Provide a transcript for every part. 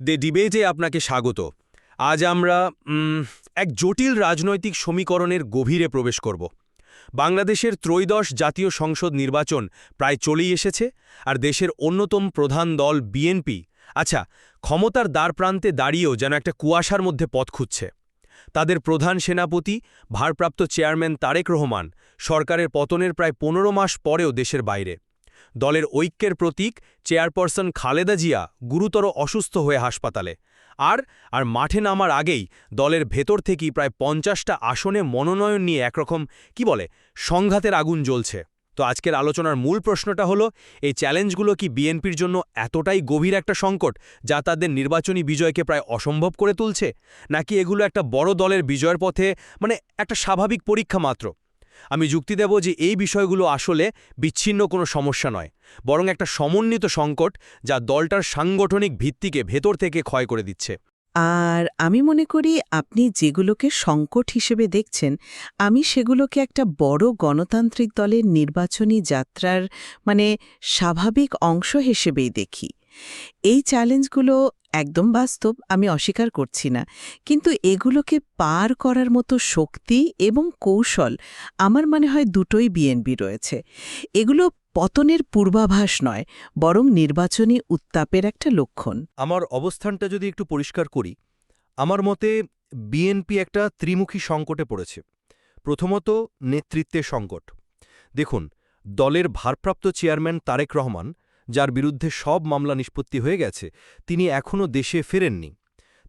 দে ডিবেটে আপনাকে স্বাগত। আজ আমরা এক জটিল রাজনৈতিক সমীকরণের গভীরে প্রবেশ করব। বাংলাদেশের ত্রয়োদশ জাতীয় সংসদ নির্বাচন প্রায় চলেই এসেছে, আর দেশের অন্যতম প্রধান দল বিএনপি আচ্ছা ক্ষমতার দ্বারপ্রান্তে দাঁড়িয়েও যেন একটা কুয়াশার মধ্যে পথ খুঁজছে। তাদের প্রধান সেনাপতি, ভারপ্রাপ্ত চেয়ারম্যান তারেক রহমান সরকারের পতনের প্রায় পনেরো মাস পরেও দেশের বাইরে। দলের ঐক্যের প্রতীক চেয়ারপারসন খালেদা জিয়া গুরুতর অসুস্থ হয়ে হাসপাতালে। আর আর মাঠে নামার আগেই দলের ভেতর থেকেই প্রায় পঞ্চাশটা আসনে মনোনয়ন নিয়ে একরকম, কি বলে, সংঘাতের আগুন জ্বলছে। তো আজকের আলোচনার মূল প্রশ্নটা হলো, এই চ্যালেঞ্জগুলো কি বিএনপির জন্য এতটাই গভীর একটা সংকট যা তাদের নির্বাচনী বিজয়কে প্রায় অসম্ভব করে তুলছে? নাকি এগুলো একটা বড় দলের বিজয়ের পথে মানে একটা স্বাভাবিক পরীক্ষা মাত্র? আমি যুক্তি দেব যে এই বিষয়গুলো আসলে বিচ্ছিন্ন কোনো সমস্যা নয়, বরং একটা সমন্বিত সংকট যা দলটার সাংগঠনিক ভিত্তিকে ভেতর থেকে ক্ষয় করে দিচ্ছে। আর আমি মনে করি আপনি যেগুলোকে সংকট হিসেবে দেখছেন, আমি সেগুলোকে একটা বড় গণতান্ত্রিক দলের নির্বাচনী যাত্রার মানে স্বাভাবিক অংশ হিসেবেই দেখি। এই চ্যালেঞ্জগুলো একদম বাস্তব, আমি অস্বীকার করছি না। কিন্তু এগুলোকে পার করার মতো শক্তি এবং কৌশল আমার মনে হয় দুটোই বিএনপি রয়েছে। এগুলো পতনের পূর্বাভাস নয়, বরং নির্বাচনী উত্তাপের একটা লক্ষণ। আমার অবস্থানটা যদি একটু পরিষ্কার করি, আমার মতে বিএনপি একটা ত্রিমুখী সংকটে পড়েছে। প্রথমত নেতৃত্বের সংকট। দেখুন, দলের ভারপ্রাপ্ত চেয়ারম্যান তারেক রহমান যার বিরুদ্ধে সব মামলা নিষ্পত্তি হয়ে গেছে, তিনি এখনও দেশে ফেরেননি।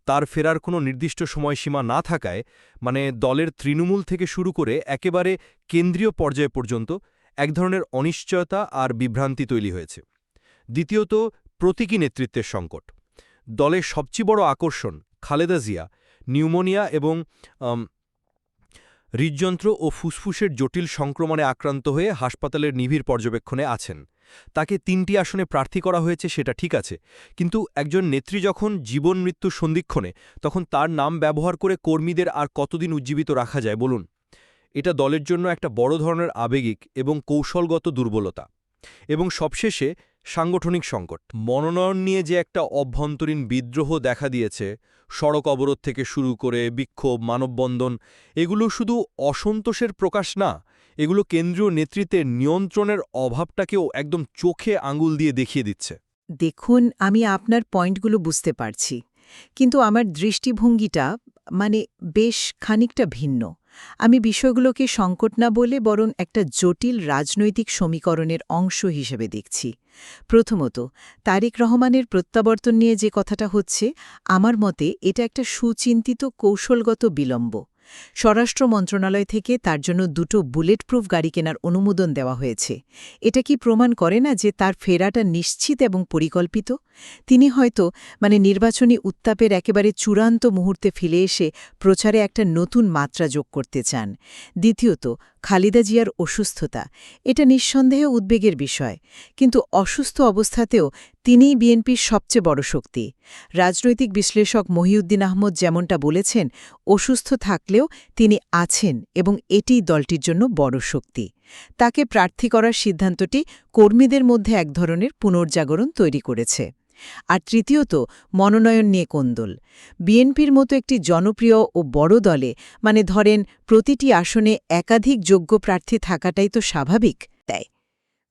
তার ফেরার কোনো নির্দিষ্ট সময়সীমা না থাকায় মানে দলের তৃণমূল থেকে শুরু করে একেবারে কেন্দ্রীয় পর্যায় পর্যন্ত এক ধরনের অনিশ্চয়তা আর বিভ্রান্তি তৈরি হয়েছে। দ্বিতীয়ত, প্রতীকী নেতৃত্বের সংকট। দলের সবচেয়ে বড় আকর্ষণ খালেদা জিয়া, নিউমোনিয়া এবং হৃদযন্ত্র ও ফুসফুসের জটিল সংক্রমণে আক্রান্ত হয়ে হাসপাতালের নিবিড় পর্যবেক্ষণে আছেন। তাকে তিনটি আসনে প্রার্থী করা হয়েছে সেটা ঠিক আছে, কিন্তু একজন নেত্রী যখন জীবন মৃত্যু সন্ধিক্ষণে, তখন তার নাম ব্যবহার করে কর্মীদের আর কতদিন উজ্জীবিত রাখা যায় বলুন। এটা দলের জন্য একটা বড় ধরনের আবেগিক এবং কৌশলগত দুর্বলতা। এবং সবশেষে সাংগঠনিক সংকট। মনোনয়ন নিয়ে যে একটা অভ্যন্তরীণ বিদ্রোহ দেখা দিয়েছে, সড়ক অবরোধ থেকে শুরু করে বিক্ষোভ, মানববন্ধন, এগুলো শুধু অসন্তোষের প্রকাশ না এগুলো কেন্দ্রীয় নেতৃত্বের নিয়ন্ত্রণের অভাবটাকেও একদম চোখে আঙুল দিয়ে দেখিয়ে দিচ্ছে। দেখুন, আমি আপনার পয়েন্টগুলো বুঝতে পারছি, কিন্তু আমার দৃষ্টিভঙ্গিটা মানে বেশ খানিকটা ভিন্ন। আমি বিষয়গুলোকে সংকট না বলে বরং একটা জটিল রাজনৈতিক সমীকরণের অংশ হিসেবে দেখছি। প্রথমত, তারেক রহমানের প্রত্যাবর্তন নিয়ে যে কথাটা হচ্ছে, আমার মতে এটা একটা সুচিন্তিত কৌশলগত বিলম্ব। স্বরাষ্ট্র মন্ত্রণালয় থেকে তার জন্য দুটো বুলেট প্রুফ গাড়ি কেনার অনুমোদন দেওয়া হয়েছে। এটা কি প্রমাণ করে না যে তার ফেরাটা নিশ্চিত এবং পরিকল্পিত? তিনি হয়তো মানে নির্বাচনী উত্তাপের একেবারে চূড়ান্ত মুহূর্তে ফিরে এসে প্রচারে একটা নতুন মাত্রা যোগ করতে চান। দ্বিতীয়ত খালিদা জিয়ার অসুস্থতা। এটা নিঃসন্দেহে উদ্বেগের বিষয়। কিন্তু অসুস্থ অবস্থাতেও তিনিই বিএনপির সবচেয়ে বড় শক্তি। রাজনৈতিক বিশ্লেষক মহিউদ্দিন আহমদ যেমনটা বলেছেন, অসুস্থ থাকলেও তিনি আছেন এবং এটিই দলটির জন্য বড় শক্তি। তাকে প্রার্থী করার সিদ্ধান্তটি কর্মীদের মধ্যে এক ধরনের পুনর্জাগরণ তৈরি করেছে। আর তৃতীয়ত, মনোনয়ন নিয়ে কোন্দল। বিএনপির মতো একটি জনপ্রিয় ও বড় দলে মানে ধরেন প্রতিটি আসনে একাধিক যোগ্য প্রার্থী থাকাটাই তো স্বাভাবিক, তাই।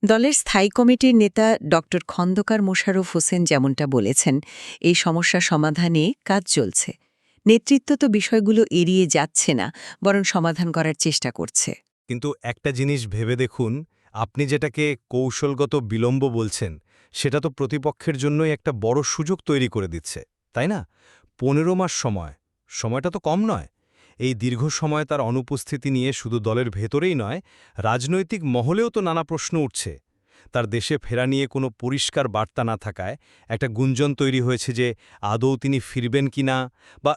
দলের স্থায়ী কমিটির নেতা ড. খন্দকার মোশাররফ হোসেন যেমনটা বলেছেন, এই সমস্যা সমাধানে কাজ চলছে। নেতৃত্ব তো বিষয়গুলো এড়িয়ে যাচ্ছে না, বরং সমাধান করার চেষ্টা করছে। কিন্তু একটা জিনিস ভেবে দেখুন, আপনি যেটাকে কৌশলগত বিলম্ব বলছেন সেটা তো প্রতিপক্ষের জন্যই একটা বড় সুযোগ তৈরি করে দিচ্ছে, তাই না? পনেরো মাস সময়, সময়টা তো কম নয়। এই দীর্ঘ সময় তার অনুপস্থিতি নিয়ে শুধু দলের ভেতরেই নয়, রাজনৈতিক মহলেও তো নানা প্রশ্ন উঠছে। তার দেশে ফেরা নিয়ে কোনো পরিষ্কার বার্তা না থাকায় একটা গুঞ্জন তৈরি হয়েছে যে আদৌ তিনি ফিরবেন কিনা বা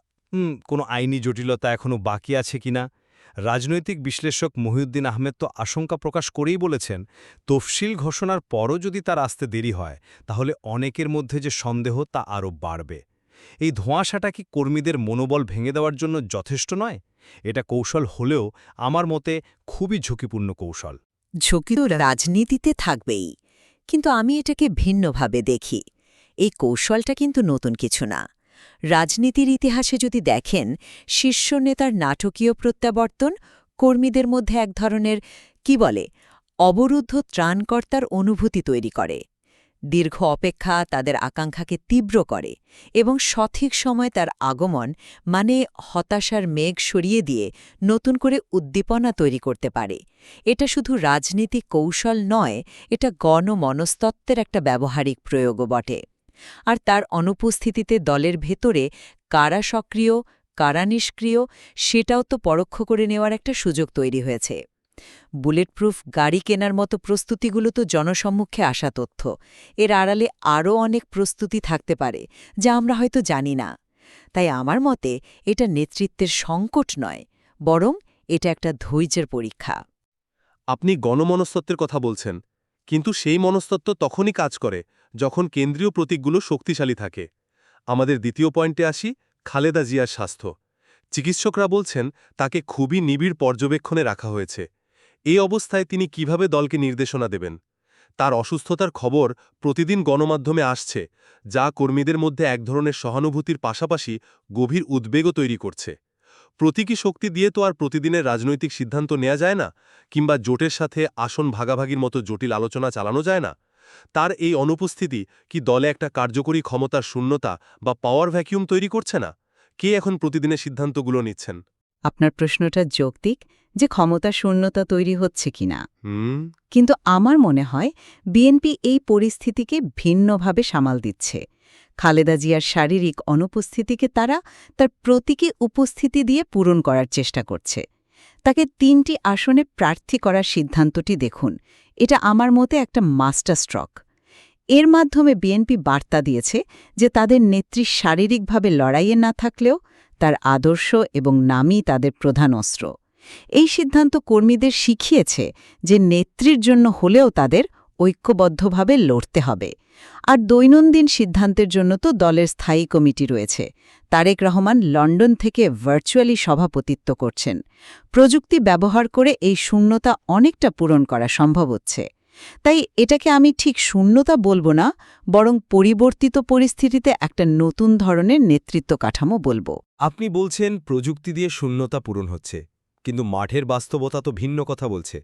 কোনো আইনি জটিলতা এখনও বাকি আছে কিনা। রাজনৈতিক বিশ্লেষক মহিউদ্দিন আহমেদ তো আশঙ্কা প্রকাশ করেই বলেছেন, তফসিল ঘোষণার পরও যদি তার আসতে দেরি হয়, তাহলে অনেকের মধ্যে যে সন্দেহ তা আরও বাড়বে। এই ধোঁয়াশাটা কি কর্মীদের মনোবল ভেঙে দেওয়ার জন্য যথেষ্ট নয়? এটা কৌশল হলেও আমার মতে খুবই ঝুঁকিপূর্ণ কৌশল। ঝুঁকি তো রাজনীতিতে থাকবেই, কিন্তু আমি এটাকে ভিন্নভাবে দেখি। এই কৌশলটা কিন্তু নতুন কিছু না। রাজনীতির ইতিহাসে যদি দেখেন, শীর্ষ নেতার নাটকীয় প্রত্যাবর্তন কর্মীদের মধ্যে এক ধরনের, কি বলে, অবরুদ্ধ ত্রাণকর্তার অনুভূতি তৈরি করে। দীর্ঘ অপেক্ষা তাদের আকাঙ্ক্ষাকে তীব্র করে এবং সঠিক সময় তার আগমন মানে হতাশার মেঘ সরিয়ে দিয়ে নতুন করে উদ্দীপনা তৈরি করতে পারে। এটা শুধু রাজনীতিক কৌশল নয়, এটা গণমনস্তত্ত্বের একটা ব্যবহারিক প্রয়োগও বটে। আর তার অনুপস্থিতিতে দলের ভেতরে কারা সক্রিয়, কারা নিষ্ক্রিয়, সেটাও তো পরোক্ষ করে নেওয়ার একটা সুযোগ তৈরি হয়েছে। বুলেটপ্রুফ গাড়ি কেনার মতো প্রস্তুতিগুলো তো জনসম্মুখে আসা তথ্য। এর আড়ালে আরও অনেক প্রস্তুতি থাকতে পারে, যা আমরা হয়তো জানি না। তাই আমার মতে এটা নেতৃত্বের সংকট নয়, বরং এটা একটা ধৈর্যের পরীক্ষা। আপনি গণমনস্তত্ত্বের কথা বলছেন, কিন্তু সেই মনস্তত্ত্ব তখনই কাজ করে যখন কেন্দ্রীয় প্রতীকগুলো শক্তিশালী থাকে। আমাদের দ্বিতীয় পয়েন্টে আসি, খালেদা জিয়ার স্বাস্থ্য। চিকিৎসকরা বলছেন, তাকে খুবই নিবিড় পর্যবেক্ষণে রাখা হয়েছে। এই অবস্থায় তিনি কীভাবে দলকে নির্দেশনা দেবেন? তার অসুস্থতার খবর প্রতিদিন গণমাধ্যমে আসছে, যা কর্মীদের মধ্যে এক ধরনের সহানুভূতির পাশাপাশি গভীর উদ্বেগও তৈরি করছে। প্রতীকী শক্তি দিয়ে তো আর প্রতিদিনের রাজনৈতিক সিদ্ধান্ত নেওয়া যায় না, কিংবা জোটের সাথে আসন ভাগাভাগির মতো জটিল আলোচনা চালানো যায় না। তার এই অনুপস্থিতি কি দলে একটা কার্যকরী ক্ষমতার শূন্যতা বা পাওয়ার ভ্যাকিউম তৈরি করছে না? কে এখন প্রতিদিনের সিদ্ধান্তগুলো নিচ্ছেন? আপনার প্রশ্নটা যৌক্তিক যে ক্ষমতা শূন্যতা তৈরি হচ্ছে কিনা কিন্তু আমার মনে হয় বিএনপি এই পরিস্থিতিকে ভিন্নভাবে সামাল দিচ্ছে। খালেদা জিয়ার শারীরিক অনুপস্থিতিকে তারা তার প্রতীকী উপস্থিতি দিয়ে পূরণ করার চেষ্টা করছে। তাকে তিনটি আসনে প্রার্থী করার সিদ্ধান্তটি দেখুন এটা আমার মতে একটা মাস্টার স্ট্রক এর মাধ্যমে বিএনপি বার্তা দিয়েছে যে তাদের নেত্রী শারীরিকভাবে লড়াইয়ে না থাকলেও তার আদর্শ এবং নামই তাদের প্রধান অস্ত্র। এই সিদ্ধান্ত কর্মীদের শিখিয়েছে যে নেত্রীর জন্য হলেও তাদের ঐক্যবদ্ধভাবে লড়তে হবে। আর দৈনন্দিন সিদ্ধান্তের জন্য তো দলের স্থায়ী কমিটি রয়েছে। তারেক রহমান লন্ডন থেকে ভার্চুয়ালি সভাপতিত্ব করছেন। প্রযুক্তি ব্যবহার করে এই শূন্যতা অনেকটা পূরণ করা সম্ভব হচ্ছে। তাই এটাকে আমি ঠিক শূন্যতা বলব না, বরং পরিবর্তিত পরিস্থিতিতে একটা নতুন ধরনের নেতৃত্ব কাঠামো বলব। আপনি বলছেন প্রযুক্তি দিয়ে শূন্যতা পূরণ হচ্ছে। কিন্তু মাঠের বাস্তবতা তো ভিন্ন কথা বলছে।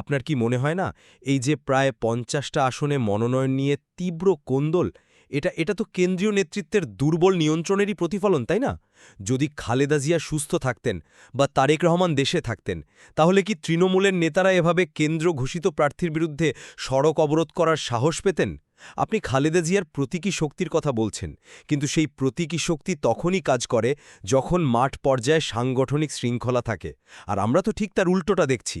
আপনার কি মনে হয় না, এই যে প্রায় পঞ্চাশটা আসনে মনোনয়ন নিয়ে তীব্র কোন্দল, এটা এটা তো কেন্দ্রীয় নেতৃত্বের দুর্বল নিয়ন্ত্রণেরই প্রতিফলন, তাই না? যদি খালেদা জিয়া সুস্থ থাকতেন বা তারেক রহমান দেশে থাকতেন, তাহলে কি তৃণমূলের নেতারা এভাবে কেন্দ্র ঘোষিত প্রার্থীর বিরুদ্ধে সড়ক অবরোধ করার সাহস পেতেন? আপনি খালেদা জিয়ার প্রতীকী শক্তির কথা বলছেন, কিন্তু সেই প্রতীকী শক্তি তখনই কাজ করে যখন মাঠ পর্যায়ে সাংগঠনিক শৃঙ্খলা থাকে। আর আমরা তো ঠিক তার উল্টোটা দেখছি।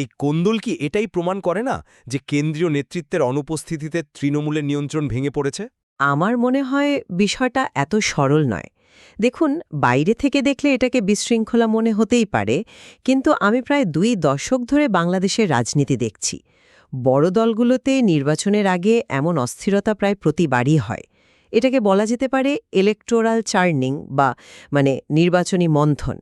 এই কোন্দল কি এটাই প্রমাণ করে না যে কেন্দ্রীয় নেতৃত্বের অনুপস্থিতিতে তৃণমূলের নিয়ন্ত্রণ ভেঙে পড়েছে? আমার মনে হয় বিষয়টা এত সরল নয়। দেখুন, বাইরে থেকে দেখলে এটাকে বিশৃঙ্খলা মনে হতেই পারে, কিন্তু আমি প্রায় দুই দশক ধরে বাংলাদেশের রাজনীতি দেখছি। বড় দলগুলোতে নির্বাচনের আগে এমন অস্থিরতা প্রায় প্রতিবারই হয়। এটাকে বলা যেতে পারে ইলেকটোরাল চার্নিং বা মানে নির্বাচনী মন্থন।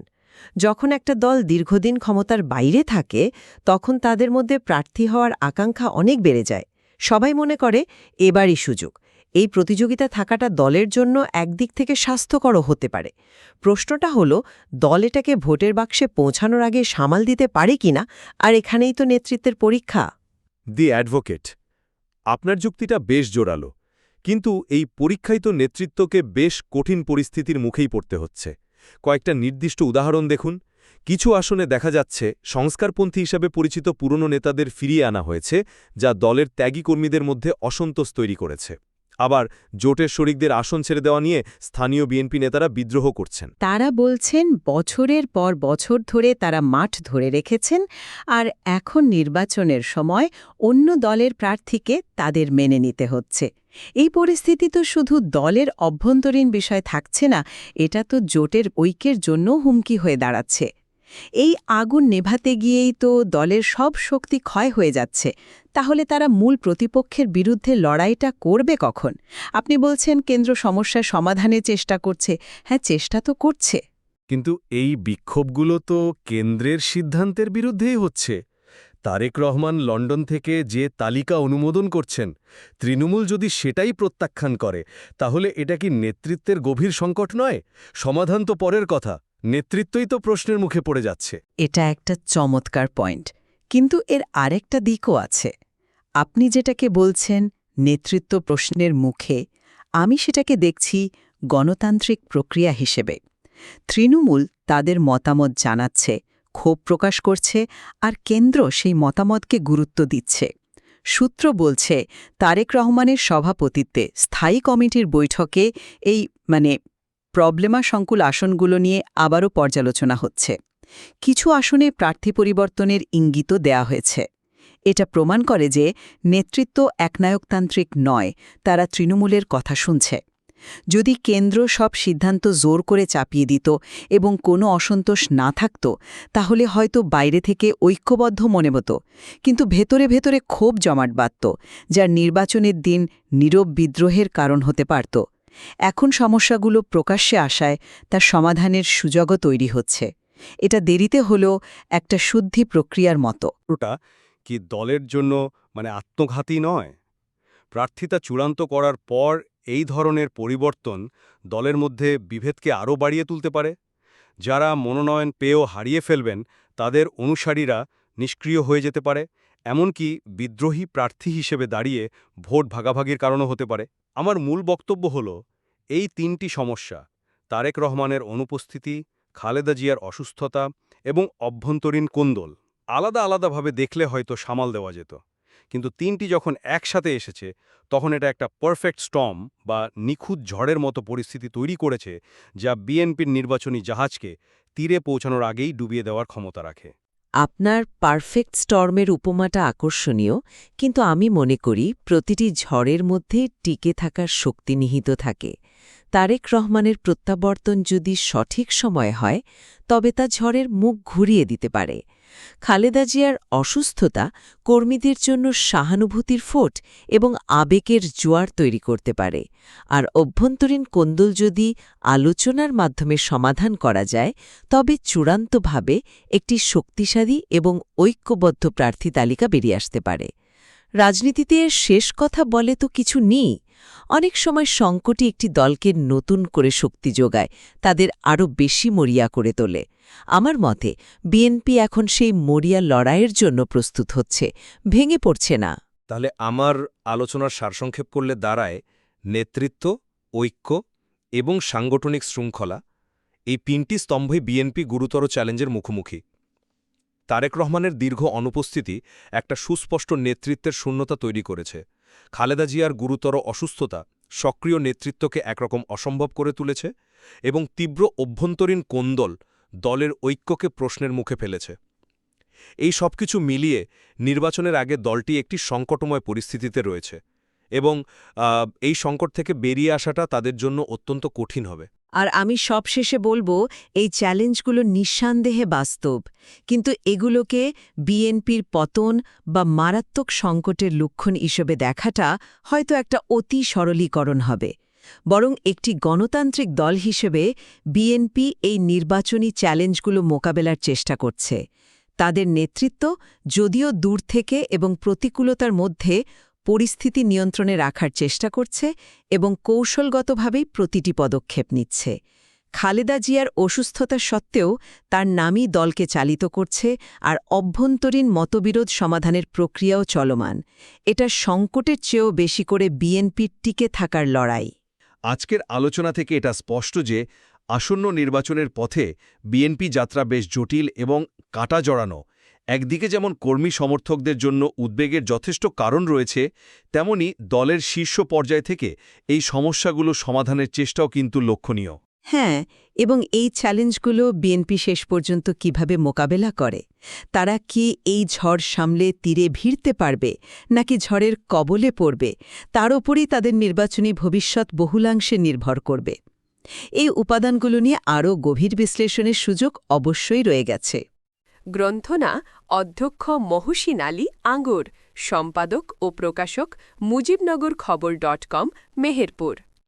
যখন একটা দল দীর্ঘদিন ক্ষমতার বাইরে থাকে, তখন তাদের মধ্যে প্রার্থী হওয়ার আকাঙ্ক্ষা অনেক বেড়ে যায়। সবাই মনে করে, এবারই সুযোগ। এই প্রতিযোগিতা থাকাটা দলের জন্য একদিক থেকে স্বাস্থ্যকরও হতে পারে। প্রশ্নটা হলো, দল এটাকে ভোটের বাক্সে পৌঁছানোর আগে সামাল দিতে পারে কিনা? আর এখানেই তো নেতৃত্বের পরীক্ষা। The advocate. আপনার যুক্তিটা বেশ জোরালো, কিন্তু এই পরীক্ষায় তো নেতৃত্বকে বেশ কঠিন পরিস্থিতির মুখেই পড়তে হচ্ছে। কয়েকটা নির্দিষ্ট উদাহরণ দেখুন। কিছু আসনে দেখা যাচ্ছে সংস্কারপন্থী হিসাবে পরিচিত পুরনো নেতাদের ফিরিয়ে আনা হয়েছে, যা দলের ত্যাগী কর্মীদের মধ্যে অসন্তোষ তৈরি করেছে। আবার জোটের শরিকদের আসন ছেড়ে দেওয়া নিয়ে স্থানীয় বিএনপি নেতারা বিদ্রোহ করছেন। তারা বলছেন, বছরের পর বছর ধরে তারা মাঠ ধরে রেখেছেন আর এখন নির্বাচনের সময় অন্য দলের প্রার্থীকে তাদের মেনে নিতে হচ্ছে। এই পরিস্থিতি তো শুধু দলের অভ্যন্তরীণ বিষয় থাকছে না, এটা তো জোটের ঐক্যের জন্য হুমকি হয়ে দাঁড়াচ্ছে। এই আগুন নেভাতে গিয়েই তো দলের সব শক্তি ক্ষয় হয়ে যাচ্ছে। তাহলে তারা মূল প্রতিপক্ষের বিরুদ্ধে লড়াইটা করবে কখন? আপনি বলছেন কেন্দ্র সমস্যার সমাধানের চেষ্টা করছে। হ্যাঁ চেষ্টা তো করছে। কিন্তু এই বিক্ষোভগুলো তো কেন্দ্রের সিদ্ধান্তের বিরুদ্ধেই হচ্ছে। তারেক রহমান লন্ডন থেকে যে তালিকা অনুমোদন করছেন, তৃণমূল যদি সেটাই প্রত্যাখ্যান করে, তাহলে এটা কি নেতৃত্বের গভীর সংকট নয়? সমাধান তো পরের কথা। নেতৃত্বই তো প্রশ্নের মুখে পড়ে যাচ্ছে। এটা একটা চমৎকার পয়েন্ট। কিন্তু এর আরেকটা দিকও আছে। আপনি যেটাকে বলছেন, নেতৃত্ব প্রশ্নের মুখে, আমি সেটাকে দেখছি গণতান্ত্রিক প্রক্রিয়া হিসেবে। তৃণমূল তাদের মতামত জানাচ্ছে, ক্ষোভ প্রকাশ করছে, আর কেন্দ্র সেই মতামতকে গুরুত্ব দিচ্ছে। সূত্র বলছে, তারেক রহমানের সভাপতিত্বে স্থায়ী কমিটির বৈঠকে এই মানে প্রবলেমাসংকুল আসনগুলো নিয়ে আবারও পর্যালোচনা হচ্ছে। কিছু আসনে প্রার্থী পরিবর্তনের ইঙ্গিতও দেয়া হয়েছে। এটা প্রমাণ করে যে নেতৃত্ব একনায়কতান্ত্রিক নয়, তারা তৃণমূলের কথা শুনছে। যদি কেন্দ্র সব সিদ্ধান্ত জোর করে চাপিয়ে দিত এবং কোনো অসন্তোষ না থাকত, তাহলে হয়তো বাইরে থেকে ঐক্যবদ্ধ মনে হতো। কিন্তু ভেতরে ভেতরে ক্ষোভ জমাট বাঁধত, যার নির্বাচনের দিন নীরব বিদ্রোহের কারণ হতে পারত। এখন সমস্যাগুলো প্রকাশ্যে আসায় তার সমাধানের সুযোগও তৈরি হচ্ছে। এটা দেরিতে হলেও একটা শুদ্ধি প্রক্রিয়ার মতো। ওটা কি দলের জন্য মানে আত্মঘাতী নয়? প্রার্থিতা চূড়ান্ত করার পর এই ধরনের পরিবর্তন দলের মধ্যে বিভেদকে আরও বাড়িয়ে তুলতে পারে। যারা মনোনয়ন পেয়েও হারিয়ে ফেলবেন, তাদের অনুসারীরা নিষ্ক্রিয় হয়ে যেতে পারে। এমনকি বিদ্রোহী প্রার্থী হিসেবে দাঁড়িয়ে ভোট ভাগাভাগির কারণও হতে পারে। আমার মূল বক্তব্য হল, এই তিনটি সমস্যা, তারেক রহমানের অনুপস্থিতি, খালেদা জিয়ার অসুস্থতা এবং অভ্যন্তরীণ কোন্দল আলাদা আলাদাভাবে দেখলে হয়তো সামাল দেওয়া যেত। কিন্তু তিনটি যখন একসাথে এসেছে, তখন এটা একটা পারফেক্ট স্টম বা নিখুঁত ঝড়ের মতো পরিস্থিতি তৈরি করেছে, যা বিএনপির নির্বাচনী জাহাজকে তীরে পৌঁছানোর আগেই ডুবিয়ে দেওয়ার ক্ষমতা রাখে। আপনার পারফেক্ট স্টর্মের উপমাটা আকর্ষণীয়, কিন্তু আমি মনে করি প্রতিটি ঝড়ের মধ্যে টিকে থাকার শক্তি নিহিত থাকে। তারেক রহমানের প্রত্যাবর্তন যদি সঠিক সময় হয়, তবে তা ঝড়ের মুখ ঘুরিয়ে দিতে পারে। খালেদা জিয়ার অসুস্থতা কর্মীদের জন্য সহানুভূতির ফোট এবং আবেগের জোয়ার তৈরি করতে পারে। আর অভ্যন্তরীণ কোন্দল যদি আলোচনার মাধ্যমে সমাধান করা যায়, তবে চূড়ান্তভাবে একটি শক্তিশালী এবং ঐক্যবদ্ধ প্রার্থী তালিকা বেরিয়ে আসতে পারে। রাজনীতিতে শেষ কথা বলে তো কিছু নেই। অনেক সময় সংকটই একটি দলকে নতুন করে শক্তি যোগায়, তাদের আরও বেশি মরিয়া করে তোলে। আমার মতে বিএনপি এখন সেই মরিয়া লড়াইয়ের জন্য প্রস্তুত হচ্ছে, ভেঙে পড়ছে না। তাহলে আমার আলোচনার সারসংক্ষেপ করলে দাঁড়ায় নেতৃত্ব, ঐক্য এবং সাংগঠনিক শৃঙ্খলা। এই তিনটি স্তম্ভই বিএনপি গুরুতর চ্যালেঞ্জের মুখোমুখি। তারেক রহমানের দীর্ঘ অনুপস্থিতি একটা সুস্পষ্ট নেতৃত্বের শূন্যতা তৈরি করেছে। খালেদা জিয়ার গুরুতর অসুস্থতা সক্রিয় নেতৃত্বকে একরকম অসম্ভব করে তুলেছে এবং তীব্র অভ্যন্তরীণ কোন্দল দলের ঐক্যকে প্রশ্নের মুখে ফেলেছে। এই সবকিছু মিলিয়ে নির্বাচনের আগে দলটি একটি সংকটময় পরিস্থিতিতে রয়েছে এবং এই সংকট থেকে বেরিয়ে আসাটা তাদের জন্য অত্যন্ত কঠিন হবে। আর আমি সবশেষে বলব, এই চ্যালেঞ্জগুলো নিঃসন্দেহে বাস্তব। কিন্তু এগুলোকে বিএনপির পতন বা মারাত্মক সংকটের লক্ষণ হিসেবে দেখাটা হয়তো একটা অতি সরলীকরণ হবে। বরং একটি গণতান্ত্রিক দল হিসেবে বিএনপি এই নির্বাচনী চ্যালেঞ্জগুলো মোকাবেলার চেষ্টা করছে। তাদের নেতৃত্ব যদিও দূর থেকে এবং প্রতিকূলতার মধ্যে পরিস্থিতি নিয়ন্ত্রণে রাখার চেষ্টা করছে এবং কৌশলগতভাবেই প্রতিটি পদক্ষেপ নিচ্ছে। খালেদা জিয়ার অসুস্থতা সত্ত্বেও তার নামই দলকে চালিত করছে আর অভ্যন্তরীণ মতবিরোধ সমাধানের প্রক্রিয়াও চলমান। এটা সংকটের চেয়েও বেশি করে বিএনপির টিকে থাকার লড়াই। আজকের আলোচনা থেকে এটা স্পষ্ট যে আসন্ন নির্বাচনের পথে বিএনপি যাত্রা বেশ জটিল এবং কাটা জড়ানো। একদিকে যেমন কর্মী সমর্থকদের জন্য উদ্বেগের যথেষ্ট কারণ রয়েছে, তেমনি দলের শীর্ষ পর্যায় থেকে এই সমস্যাগুলো সমাধানের চেষ্টাও কিন্তু লক্ষণীয়। হ্যাঁ এবং এই চ্যালেঞ্জগুলো বিএনপি শেষ পর্যন্ত কীভাবে মোকাবেলা করে? তারা কি এই ঝড় সামলে তীরে ভিড়তে পারবে, নাকি ঝড়ের কবলে পড়বে? তার ওপরই তাদের নির্বাচনী ভবিষ্যৎ বহুলাংশে নির্ভর করবে। এই উপাদানগুলো নিয়ে আরও গভীর বিশ্লেষণের সুযোগ অবশ্যই রয়ে গেছে। গ্রন্থনা অধ্যক্ষ মহসিন আলী আঙ্গুর, সম্পাদক ও প্রকাশক মুজিবনগর খবর ডট কম, মেহেরপুর।